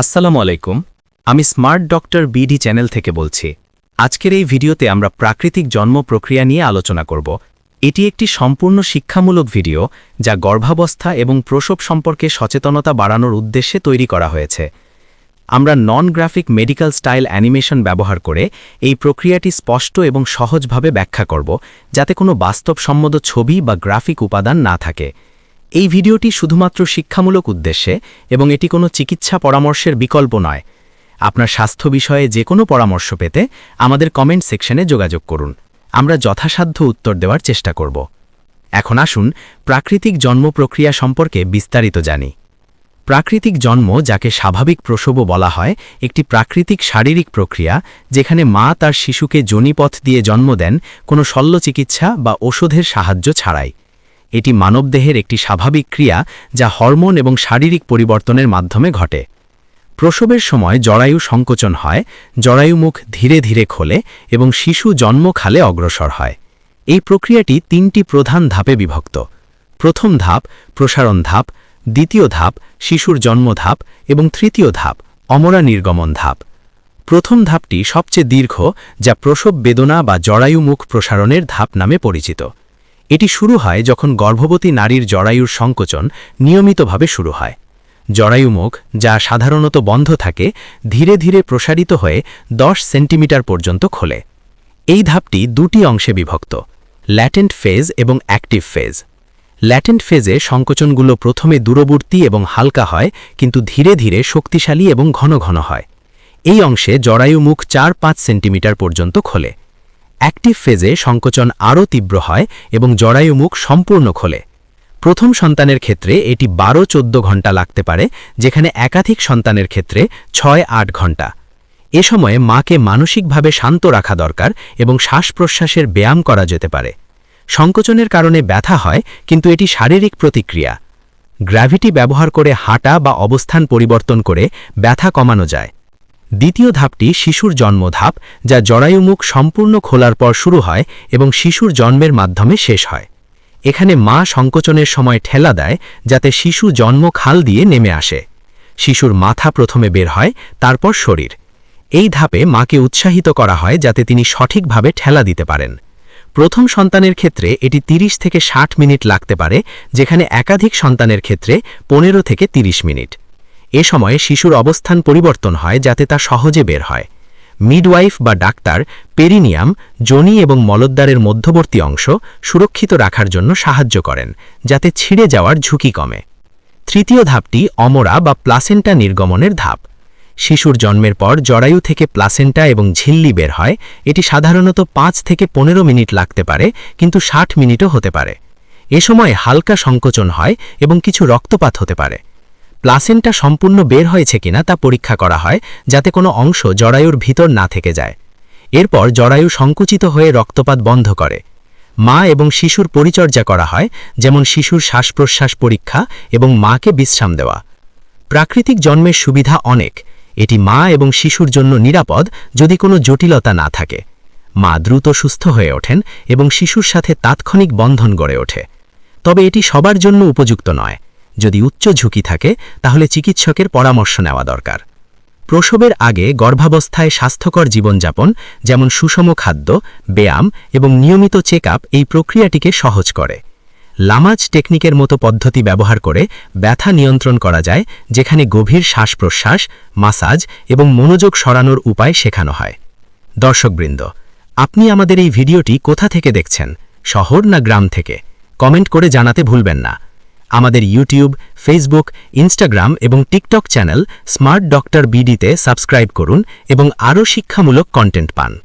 আসসালামু আলাইকুম, আমি স্মার্ট ডক্টর বিডি চ্যানেল থেকে বলছি। আজকের এই ভিডিওতে আমরা প্রাকৃতিক জন্ম প্রক্রিয়া নিয়ে আলোচনা করব। এটি একটি সম্পূর্ণ শিক্ষামূলক ভিডিও যা গর্ভাবস্থা এবং প্রসব সম্পর্কে সচেতনতা বাড়ানোর উদ্দেশ্যে তৈরি করা হয়েছে। আমরা non graphic medical style animation ব্যবহার করে এই প্রক্রিয়াটি স্পষ্ট এবং সহজভাবে ব্যাখ্যা করব, যাতে কোনো বাস্তবসম্মত ছবি বা গ্রাফিক উপাদান না থাকে। এই ভিডিওটি শুধুমাত্র শিক্ষামূলক উদ্দেশ্যে এবং এটি কোনো চিকিৎসা পরামর্শের বিকল্প নয়। আপনার স্বাস্থ্য বিষয়ে যে কোনো পরামর্শ পেতে আমাদের কমেন্ট সেকশনে যোগাযোগ করুন। আমরা যথাসাধ্য উত্তর দেওয়ার চেষ্টা করব। এখন আসুন প্রাকৃতিক জন্ম প্রক্রিয়া সম্পর্কে বিস্তারিত জানি। প্রাকৃতিক জন্ম, যাকে স্বাভাবিক প্রসবও বলা হয়, একটি প্রাকৃতিক শারীরিক প্রক্রিয়া যেখানে মা তার শিশুকে জনিপথ দিয়ে জন্ম দেন কোনো শল্য চিকিৎসা বা ওষুধের সাহায্য ছাড়াই। এটি মানবদেহের একটি স্বাভাবিক ক্রিয়া যা হরমোন এবং শারীরিক পরিবর্তনের মাধ্যমে ঘটে। প্রসবের সময় জরায়ু সংকোচন হয় জরায়ুমুখ ধীরে ধীরে খোলে এবং শিশু জন্মখালে অগ্রসর হয়। এই প্রক্রিয়াটি তিনটি প্রধান ধাপে বিভক্ত। প্রথম ধাপ, প্রসারণ ধাপ, দ্বিতীয় ধাপ, শিশুর জন্ম ধাপ এবং তৃতীয় ধাপ, অমরা নির্গমন ধাপ। প্রথম ধাপটি সবচেয়ে দীর্ঘ, যা প্রসব বেদনা বা জরায়ুমুখ প্রসারণের ধাপ নামে পরিচিত। এটি শুরু হয় যখন গর্ভবতী নারীর জরায়ুর সংকোচন নিয়মিতভাবে শুরু হয়। জরায়ুমুখ যা সাধারণত বন্ধ থাকে, ধীরে ধীরে প্রসারিত হয়ে 10 সেন্টিমিটার পর্যন্ত খোলে। এই ধাপটি দুটি অংশে বিভক্ত, ল্যাটেন্ট ফেজ এবং অ্যাক্টিভ ফেজ। ল্যাটেন্ট ফেজে সংকোচনগুলো প্রথমে দূরবর্তী এবং হালকা হয়, কিন্তু ধীরে ধীরে শক্তিশালী এবং ঘন ঘন হয়। এই অংশে জরায়ুমুখ চার পাঁচ সেন্টিমিটার পর্যন্ত খোলে। অ্যাক্টিভ ফেজে সংকোচন আরও তীব্র হয় এবং জরায়ুমুখ সম্পূর্ণ খোলে। প্রথম সন্তানের ক্ষেত্রে এটি বারো চোদ্দ ঘণ্টা লাগতে পারে, যেখানে একাধিক সন্তানের ক্ষেত্রে ছয় আট ঘণ্টা। এ সময়ে মাকে মানসিকভাবে শান্ত রাখা দরকার এবং শ্বাস প্রশ্বাসের ব্যায়াম করা যেতে পারে। সংকোচনের কারণে ব্যথা হয়, কিন্তু এটি শারীরিক প্রতিক্রিয়া। গ্র্যাভিটি ব্যবহার করে হাঁটা বা অবস্থান পরিবর্তন করে ব্যথা কমানো যায়। দ্বিতীয় ধাপটি শিশুর জন্ম ধাপ, যা জরায়ুমুখ সম্পূর্ণ খোলার পর শুরু হয় এবং শিশুর জন্মের মাধ্যমে শেষ হয়। এখানে মা সংকোচনের সময় ঠেলা দেয়, যাতে শিশু জন্ম খাল দিয়ে নেমে আসে। শিশুর মাথা প্রথমে বের হয়, তারপর শরীর। এই ধাপে মাকে উৎসাহিত করা হয় যাতে তিনি সঠিকভাবে ঠেলা দিতে পারেন। প্রথম সন্তানের ক্ষেত্রে এটি ৩০ থেকে ৬০ মিনিট লাগতে পারে, যেখানে একাধিক সন্তানের ক্ষেত্রে ১৫ থেকে ৩০ মিনিট। এ সময়ে শিশুর অবস্থান পরিবর্তন হয় যাতে তা সহজে বের হয়। মিডওয়াইফ বা ডাক্তার পেরিনিয়াম, জনি এবং মলদ্বারের মধ্যবর্তী অংশ সুরক্ষিত রাখার জন্য সাহায্য করেন, যাতে ছিঁড়ে যাওয়ার ঝুঁকি কমে। তৃতীয় ধাপটি অমরা বা প্লাসেন্টা নির্গমনের ধাপ। শিশুর জন্মের পর জরায়ু থেকে প্লাসেন্টা এবং ঝিল্লি বের হয়। এটি সাধারণত পাঁচ থেকে পনেরো মিনিট লাগতে পারে, কিন্তু ষাট মিনিটও হতে পারে। এ সময় হালকা সংকোচন হয় এবং কিছু রক্তপাত হতে পারে। প্লাসেন্টা সম্পূর্ণ বের হয়েছে কিনা তা পরীক্ষা করা হয়, যাতে কোনো অংশ জরায়ুর ভিতর না থেকে যায়। এরপর জরায়ু সংকুচিত হয়ে রক্তপাত বন্ধ করে। মা এবং শিশুর পরিচর্যা করা হয়, যেমন শিশুর শ্বাস প্রশ্বাস পরীক্ষা এবং মাকে বিশ্রাম দেওয়া। প্রাকৃতিক জন্মের সুবিধা অনেক। এটি মা এবং শিশুর জন্য নিরাপদ যদি কোনো জটিলতা না থাকে। মা দ্রুত সুস্থ হয়ে ওঠেন এবং শিশুর সাথে তাৎক্ষণিক বন্ধন গড়ে ওঠে। তবে এটি সবার জন্য উপযুক্ত নয়। যদি উচ্চ ঝুঁকি থাকে, তাহলে চিকিৎসকের পরামর্শ নেওয়া দরকার। প্রসবের আগে গর্ভাবস্থায় স্বাস্থ্যকর জীবনযাপন, যেমন সুষম খাদ্য, ব্যায়াম এবং নিয়মিত চেক এই প্রক্রিয়াটিকে সহজ করে। লামাজ টেকনিকের মতো পদ্ধতি ব্যবহার করে ব্যথা নিয়ন্ত্রণ করা যায়, যেখানে গভীর শ্বাস প্রশ্বাস মাসাজ এবং মনোযোগ সরানোর উপায় শেখানো হয়। দর্শকবৃন্দ, আপনি আমাদের এই ভিডিওটি কোথা থেকে দেখছেন? শহর না গ্রাম থেকে? কমেন্ট করে জানাতে ভুলবেন না। আমাদের ইউটিউব ফেসবুক ইনস্টাগ্রাম এবং টিকটক চ্যানেল স্মার্ট ডক্টর বিডিতে সাবস্ক্রাইব করুন এবং আরও শিক্ষামূলক কন্টেন্ট পান।